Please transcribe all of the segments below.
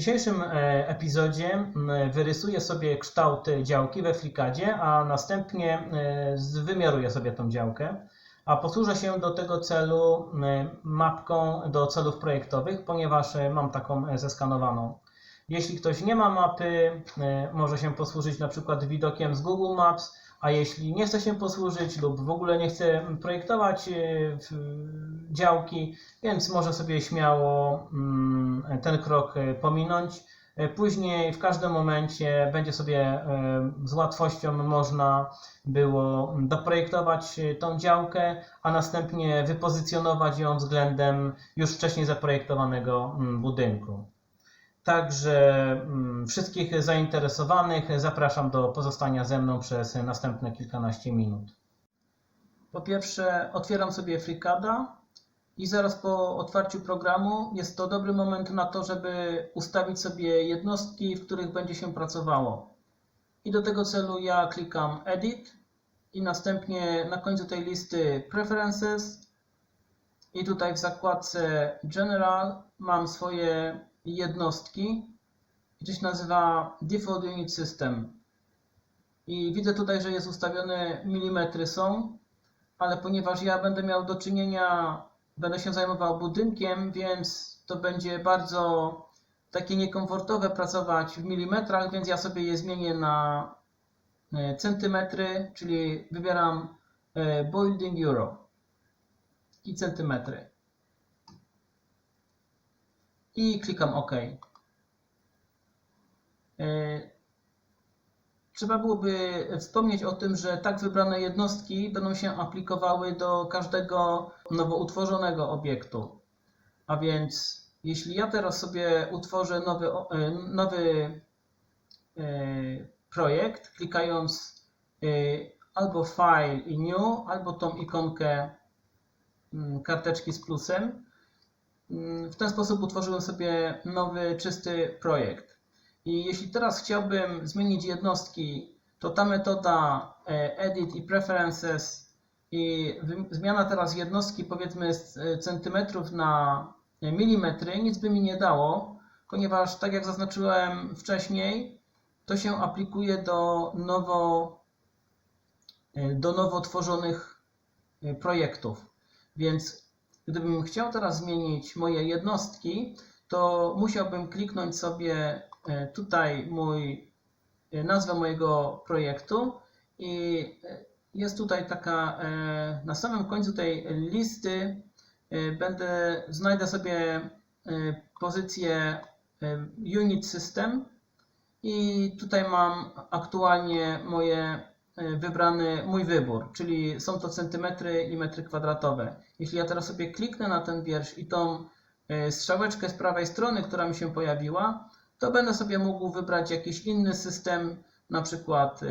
dzisiejszym e, epizodzie wyrysuję sobie kształt działki we FreeCADzie, a następnie e, wymiaruję sobie tą działkę. A posłużę się do tego celu mapką do celów projektowych, ponieważ e, mam taką zeskanowaną. Jeśli ktoś nie ma mapy, może się posłużyć na przykład widokiem z Google Maps, a jeśli nie chce się posłużyć lub w ogóle nie chce projektować e, działki, więc może sobie śmiało mm, ten krok e, pominąć. E, Później w każdym momencie będzie sobie z łatwością można było doprojektować tą działkę, a następnie wypozycjonować ją względem już wcześniej zaprojektowanego mm, budynku. Także mm, wszystkich zainteresowanych zapraszam do pozostania ze mną przez następne kilkanaście minut. Po pierwsze, otwieram sobie FreeCAD'a i zaraz po otwarciu programu jest to dobry moment na to, żeby ustawić sobie jednostki, w których będzie się pracowało. I do tego celu ja klikam Edit i następnie na końcu tej listy Preferences i tutaj w zakładce General mam swoje jednostki i nazywa Default Unit System. I widzę tutaj, że jest ustawione milimetry są, ale ponieważ ja będę miał do czynienia, będę się zajmował budynkiem, więc to będzie bardzo takie niekomfortowe pracować w milimetrach, więc ja sobie je zmienię na e, centymetry, czyli wybieram e, Building Euro i centymetry. I klikam OK. E, Trzeba byłoby wspomnieć o tym, że tak wybrane jednostki będą się aplikowały do każdego nowo utworzonego obiektu. A więc jeśli ja teraz sobie utworzę nowy, e, nowy e, projekt, klikając albo File i New, albo tą ikonkę mm, karteczki z plusem, w ten sposób utworzyłem sobie nowy, czysty projekt. I jeśli teraz chciałbym zmienić jednostki, to ta metoda e, Edit i Preferences i zmiana teraz jednostki powiedzmy z e, centymetrów na e, milimetry nic by mi nie dało, ponieważ tak jak zaznaczyłem wcześniej, to się aplikuje do nowo, do nowo tworzonych projektów. Więc gdybym chciał teraz zmienić moje jednostki, to musiałbym kliknąć sobie e, tutaj mój, e, nazwę mojego projektu i e, jest tutaj taka, na samym końcu tej listy będę, znajdę sobie pozycję Unit System i tutaj mam aktualnie moje wybrany mój wybór, czyli są to centymetry i metry kwadratowe. Jeśli ja teraz sobie kliknę na ten wiersz i tą e, strzałeczkę z prawej strony, która mi się pojawiła, to będę sobie mógł wybrać jakiś inny system, na przykład e,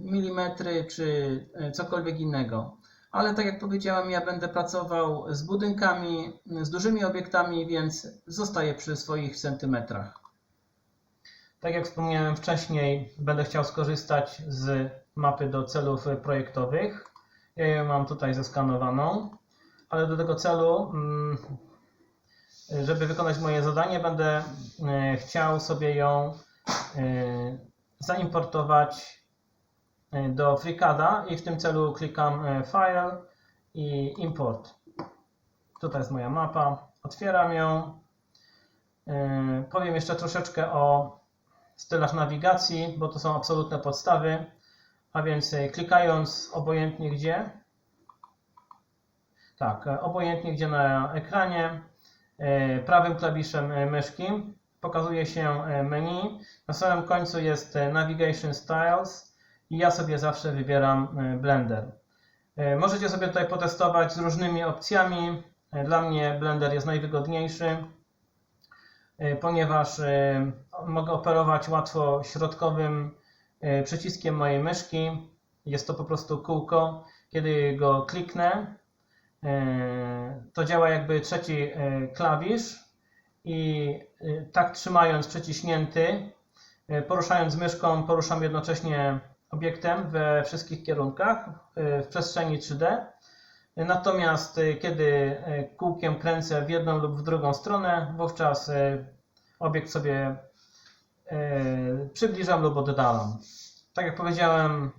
milimetry czy e, cokolwiek innego. Ale tak jak powiedziałem, ja będę pracował z budynkami, z dużymi obiektami, więc zostaję przy swoich centymetrach. Tak jak wspomniałem wcześniej, będę chciał skorzystać z mapy do celów projektowych. Ja ją mam tutaj zeskanowaną, ale do tego celu, mm, żeby wykonać moje zadanie, będę e, chciał sobie ją e, zaimportować e, do FreeCAD'a i w tym celu klikam File i Import. Tutaj jest moja mapa. Otwieram ją. Powiem jeszcze troszeczkę o stylach nawigacji, bo to są absolutne podstawy. A więc e, klikając obojętnie gdzie, tak, e, obojętnie gdzie na ekranie, e, prawym klawiszem e, myszki pokazuje się menu. Na samym końcu jest Navigation Styles i ja sobie zawsze wybieram Blender. Możecie sobie tutaj potestować z różnymi opcjami. Dla mnie Blender jest najwygodniejszy, ponieważ e, mogę operować łatwo środkowym e, przyciskiem mojej myszki. Jest to po prostu kółko. Kiedy go kliknę, e, to działa jakby trzeci e, klawisz i e, tak trzymając przyciśnięty, e, poruszając myszką, poruszam jednocześnie obiektem we wszystkich kierunkach e, w przestrzeni 3D. Natomiast e, kiedy e, kółkiem kręcę w jedną lub w drugą stronę, wówczas e, obiekt sobie przybliżam lub oddalam. Tak jak powiedziałem,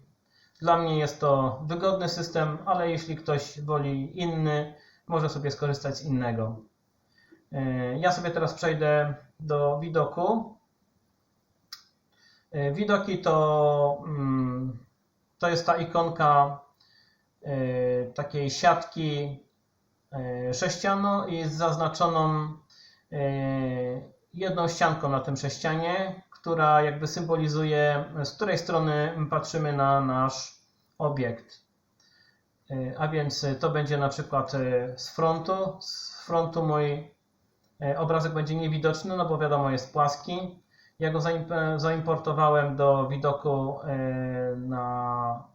dla mnie jest to wygodny system, ale jeśli ktoś woli inny, może sobie skorzystać z innego. Ja sobie teraz przejdę do widoku. Widoki to, mm, to jest ta ikonka takiej siatki e, sześcianu i z zaznaczoną e, jedną ścianką na tym sześcianie, która jakby symbolizuje, z której strony patrzymy na nasz obiekt. A więc to będzie na przykład z frontu. Z frontu mój obrazek będzie niewidoczny, no bo wiadomo jest płaski. Ja go zaim- zaimportowałem do widoku na,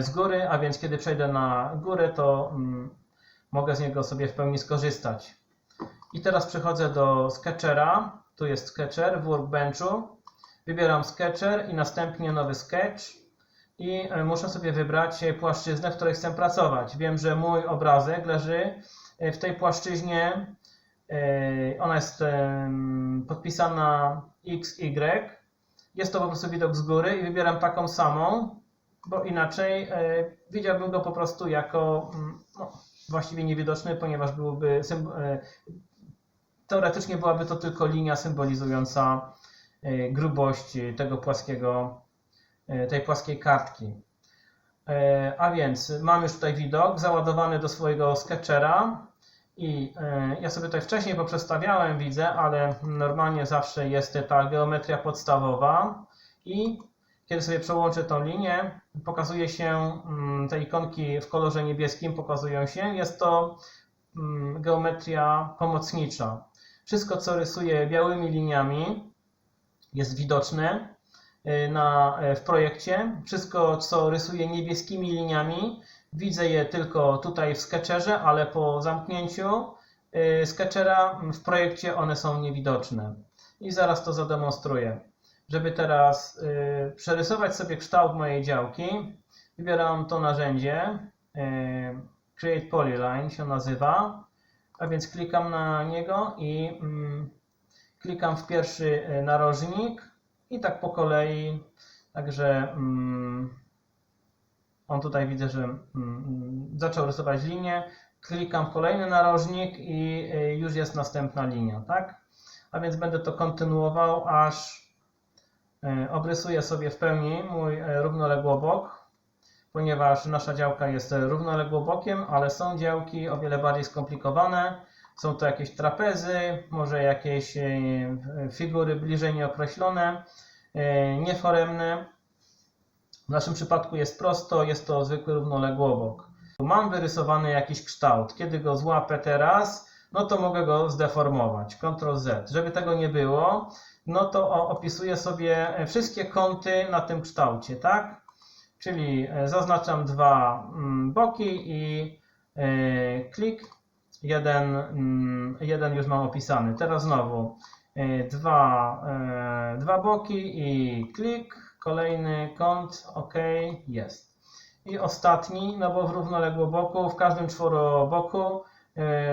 z góry, a więc kiedy przejdę na górę, to mm, mogę z niego sobie w pełni skorzystać. I teraz przechodzę do Sketchera. Tu jest Sketcher w Workbenchu. Wybieram Sketcher i następnie nowy sketch. I e, muszę sobie wybrać e, płaszczyznę, w której chcę pracować. Wiem, że mój obrazek leży e, w tej płaszczyźnie. e, Ona jest podpisana XY. Jest to po prostu widok z góry i wybieram taką samą, bo inaczej e, widziałbym go po prostu jako mm, no, właściwie niewidoczny, ponieważ symb- e, teoretycznie byłaby to tylko linia symbolizująca e, grubość tego płaskiego, tej płaskiej kartki. A więc mam już tutaj widok załadowany do swojego sketchera i ja sobie tutaj wcześniej poprzestawiałem, widzę, ale normalnie zawsze jest ta geometria podstawowa i kiedy sobie przełączę tą linię, pokazuje się mm, te ikonki w kolorze niebieskim, pokazują się. Jest to mm, geometria pomocnicza. Wszystko, co rysuję białymi liniami, jest widoczne y, na, w projekcie. Wszystko, co rysuję niebieskimi liniami, widzę je tylko tutaj w Sketcherze, ale po zamknięciu y, Sketchera w projekcie one są niewidoczne. I zaraz to zademonstruję. Żeby teraz y, przerysować sobie kształt mojej działki, wybieram to narzędzie. y, Create Polyline się nazywa. A więc klikam na niego i mm, klikam w pierwszy y, narożnik i tak po kolei. Także mm, on tutaj widzę, że mm, zaczął rysować linię. Klikam w kolejny narożnik i już jest następna linia, tak? A więc będę to kontynuował, aż obrysuję sobie w pełni mój y, równoległobok, ponieważ nasza działka jest równoległobokiem, ale są działki o wiele bardziej skomplikowane. Są to jakieś trapezy, może jakieś e, figury bliżej nieokreślone, e, nieforemne. W naszym przypadku jest prosto, jest to zwykły równoległobok. Mam wyrysowany jakiś kształt. Kiedy go złapę teraz, no to mogę go zdeformować. Ctrl Z. Żeby tego nie było, no to opisuję sobie wszystkie kąty na tym kształcie, tak? Czyli e, zaznaczam dwa mm, boki i e, klik. Jeden, mm, jeden już mam opisany. Teraz znowu e, dwa, dwa boki i klik. Kolejny kąt, ok, jest. I ostatni, no bo w równoległoboku, w każdym czworoboku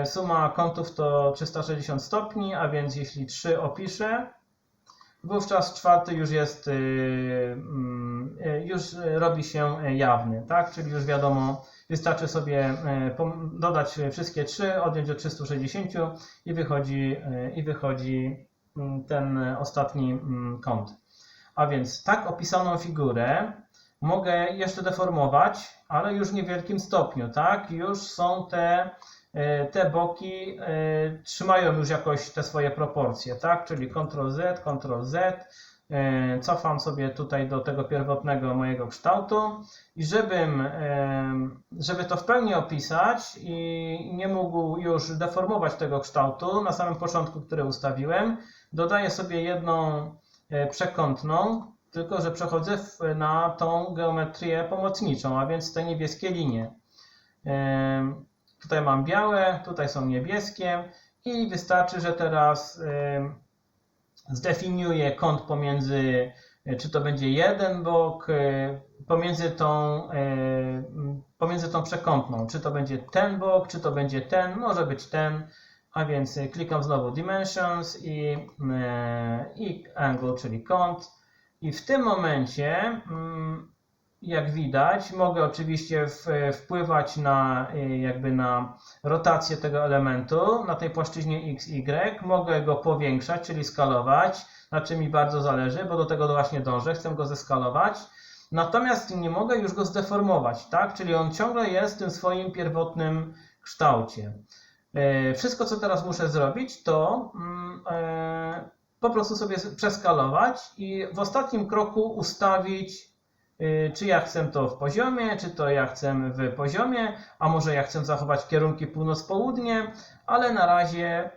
suma kątów to 360 stopni, a więc jeśli 3 opiszę, wówczas czwarty już jest, y, mm, y, już robi się jawny, tak? Czyli już wiadomo, wystarczy sobie pom- dodać wszystkie trzy, odjąć od 360 i wychodzi, y, i wychodzi mm, ten ostatni mm, kąt. A więc tak opisaną figurę mogę jeszcze deformować, ale już w niewielkim stopniu, tak? Już są te e, te boki e, trzymają już jakoś te swoje proporcje, tak? Czyli Ctrl Z, Ctrl Z, e, cofam sobie tutaj do tego pierwotnego mojego kształtu i żebym, e, żeby to w pełni opisać i nie mógł już deformować tego kształtu na samym początku, który ustawiłem, dodaję sobie jedną e, przekątną, tylko że przechodzę na tą geometrię pomocniczą, a więc te niebieskie linie. Tutaj mam białe, tutaj są niebieskie i wystarczy, że teraz zdefiniuję kąt pomiędzy, e, czy to będzie jeden bok, e, pomiędzy tą, m, pomiędzy tą przekątną, czy to będzie ten bok, czy to będzie ten, może być ten. A więc y, klikam znowu Dimensions i, i Angle, czyli kąt. I w tym momencie, mm, jak widać, mogę oczywiście wpływać na, y, jakby na rotację tego elementu na tej płaszczyźnie x, y. Mogę go powiększać, czyli skalować, na czym mi bardzo zależy, bo do tego właśnie dążę, chcę go zeskalować. Natomiast nie mogę już go zdeformować, tak? Czyli on ciągle jest w tym swoim pierwotnym kształcie. E, Wszystko, co teraz muszę zrobić, to mm, e, po prostu sobie przeskalować i w ostatnim kroku ustawić, y, czy ja chcę to w poziomie, czy to ja chcę w poziomie, a może ja chcę zachować kierunki północ-południe, ale na razie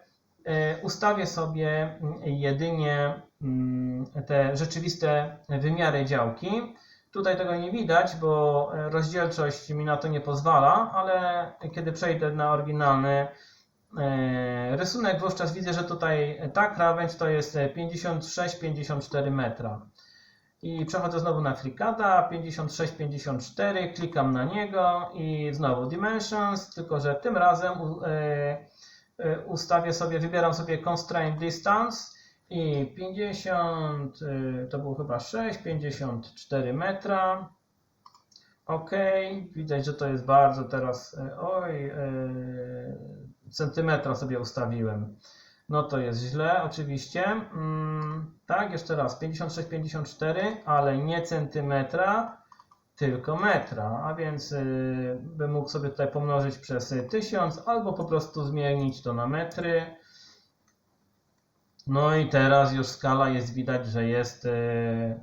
y, ustawię sobie jedynie mm, te rzeczywiste wymiary działki. Tutaj tego nie widać, bo rozdzielczość mi na to nie pozwala, ale kiedy przejdę na oryginalny e, rysunek, wówczas widzę, że tutaj ta krawędź to jest 56-54 metra. I przechodzę znowu na FreeCAD'a, 56-54, klikam na niego i znowu Dimensions, tylko że tym razem e, e, ustawię sobie, wybieram sobie Constraint Distance i 50, y, to było chyba 6, 54 metra. Ok, widać, że to jest bardzo teraz, oj, centymetra sobie ustawiłem. No to jest źle, oczywiście. Mm, tak, jeszcze raz, 56, 54, ale nie centymetra, tylko metra, a więc y, bym mógł sobie tutaj pomnożyć przez y, 1000 albo po prostu zmienić to na metry. No i teraz już skala jest widać, że jest e, e,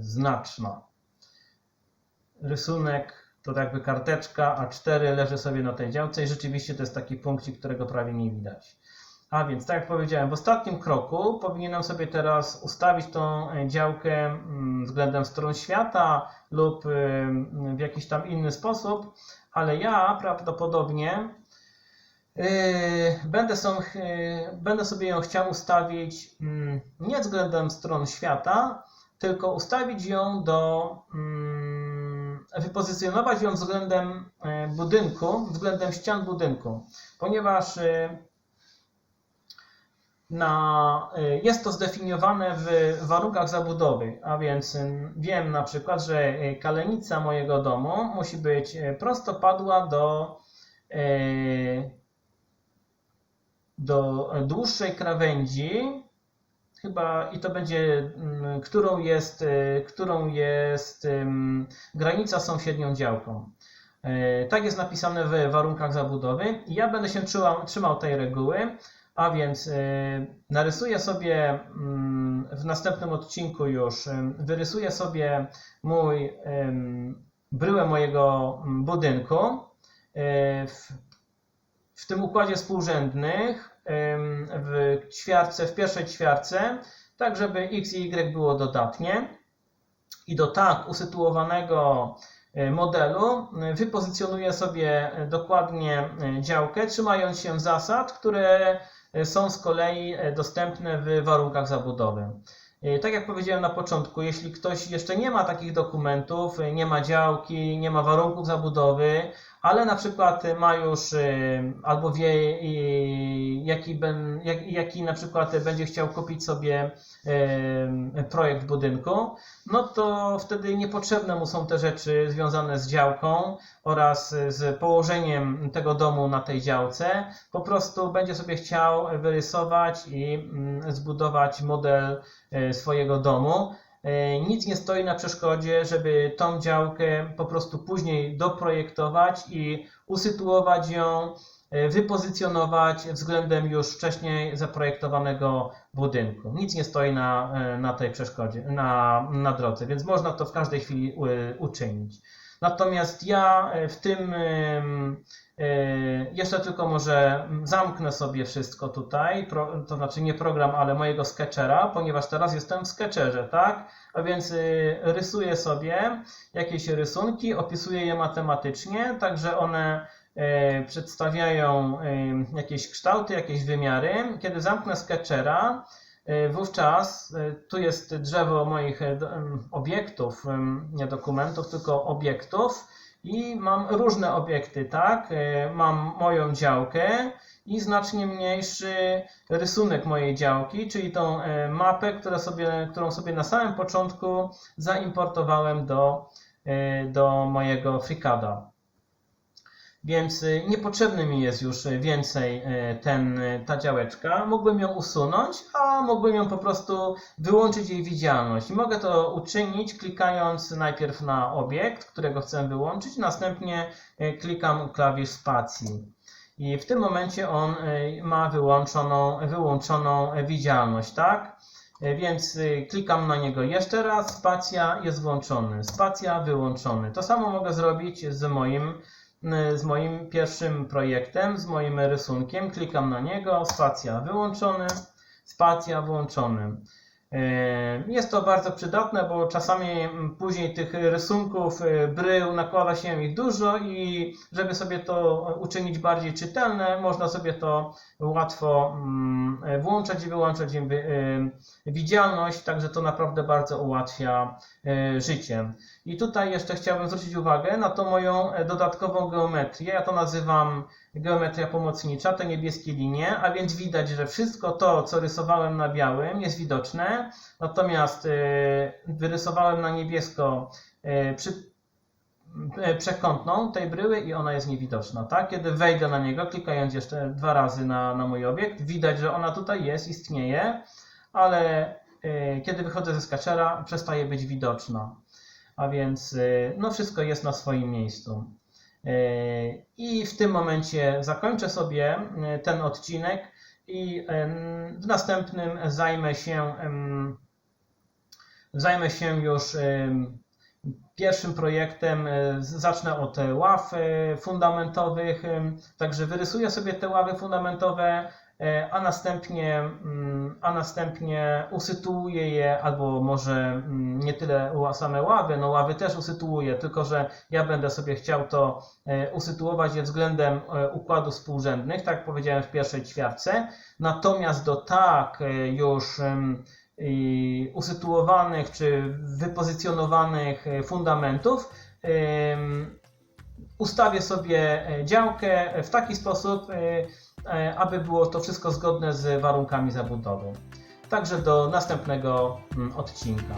znaczna. Rysunek to jakby karteczka A4 leży sobie na tej działce i rzeczywiście to jest taki punkcik, którego prawie nie widać. A więc, tak jak powiedziałem, w ostatnim kroku powinienem sobie teraz ustawić tą e, działkę mm, względem stron świata lub y, w jakiś tam inny sposób, ale ja prawdopodobnie Yy, Będę, sobie ją chciał ustawić mm, nie względem stron świata, tylko ustawić ją do. mm, wypozycjonować ją względem e, budynku, względem ścian budynku, ponieważ na, y, jest to zdefiniowane w warunkach zabudowy, a więc y, wiem na przykład, że y, kalenica mojego domu musi być prostopadła do do dłuższej krawędzi, chyba i to będzie, mm, którą jest, którą jest granica sąsiednią działką. Tak jest napisane w warunkach zabudowy. Ja będę się trzymał, trzymał tej reguły, a więc y, narysuję sobie mm, w następnym odcinku już, ym, wyrysuję sobie mój bryłę mojego mm, budynku. Y, W w tym układzie współrzędnych w ćwiartce, w pierwszej ćwiartce, tak żeby x i y było dodatnie. I do tak usytuowanego y, modelu y, wypozycjonuję sobie y, dokładnie y, działkę, trzymając się zasad, które y, są z kolei y, dostępne w warunkach zabudowy. Y, Tak jak powiedziałem na początku, jeśli ktoś jeszcze nie ma takich dokumentów, nie ma działki, nie ma warunków zabudowy, ale na przykład ma już y, albo wie, y, jaki, ben, jak, jaki na przykład będzie chciał kupić sobie y, projekt budynku, no to wtedy niepotrzebne mu są te rzeczy związane z działką oraz z położeniem tego domu na tej działce. Po prostu będzie sobie chciał wyrysować i mm, zbudować model swojego domu. E, Nic nie stoi na przeszkodzie, żeby tą działkę po prostu później doprojektować i usytuować ją, e, wypozycjonować względem już wcześniej zaprojektowanego budynku. Nic nie stoi na, e, na tej przeszkodzie, na, na drodze, więc można to w każdej chwili uczynić. Natomiast ja e, w tym e, jeszcze tylko może zamknę sobie wszystko tutaj, to znaczy nie program, ale mojego sketchera, ponieważ teraz jestem w sketcherze, tak? A więc y, rysuję sobie jakieś rysunki, opisuję je matematycznie, tak że one e, przedstawiają jakieś kształty, jakieś wymiary. Kiedy zamknę sketchera, wówczas e, tu jest drzewo moich e, obiektów, nie dokumentów, tylko obiektów i mam różne obiekty, tak? E, Mam moją działkę i znacznie mniejszy rysunek mojej działki, czyli tą e, mapę, która sobie, którą sobie na samym początku zaimportowałem do, e, do mojego FreeCAD'a. Więc y, niepotrzebny mi jest już więcej y, ten, y, ta działeczka. Mógłbym ją usunąć, a mógłbym ją po prostu wyłączyć jej widzialność. Mogę to uczynić klikając najpierw na obiekt, którego chcę wyłączyć, następnie y, klikam klawisz spacji. I w tym momencie on y, ma wyłączoną, wyłączoną widzialność, tak? Y, Więc y, klikam na niego jeszcze raz, spacja jest włączony, spacja wyłączony. To samo mogę zrobić z moim z moim pierwszym projektem, z moim rysunkiem. Klikam na niego, spacja wyłączony, spacja włączony. Yy, Jest to bardzo przydatne, bo czasami mm, później tych rysunków, yy, brył nakłada się ich dużo i żeby sobie to uczynić bardziej czytelne, można sobie to łatwo mm, włączać i wyłączać widzialność, także to naprawdę bardzo ułatwia życie. I tutaj jeszcze chciałbym zwrócić uwagę na tą moją e, dodatkową geometrię. Ja to nazywam geometria pomocnicza, te niebieskie linie, a więc widać, że wszystko to, co rysowałem na białym jest widoczne, natomiast e, wyrysowałem na niebiesko e, przy, przekątną tej bryły i ona jest niewidoczna. Tak? Kiedy wejdę na niego, klikając jeszcze dwa razy na, na mój obiekt, widać, że ona tutaj jest, istnieje, ale kiedy wychodzę ze sketchera, przestaje być widoczna. A więc y, no wszystko jest na swoim miejscu. Y, I w tym momencie zakończę sobie y, ten odcinek i w następnym zajmę się zajmę się już pierwszym projektem. Zacznę od ław fundamentowych, także wyrysuję sobie te ławy fundamentowe, a następnie, mm, a następnie usytuuję je, albo może mm, nie tyle same ławy, no ławy też usytuuję, tylko że ja będę sobie chciał to e, usytuować względem e, układów współrzędnych, tak powiedziałem w pierwszej ćwiartce. Natomiast do tak e, już usytuowanych czy wypozycjonowanych e, fundamentów ustawię sobie e, działkę w taki sposób, e, e, aby było to wszystko zgodne z warunkami zabudowy. Także do następnego mm, odcinka.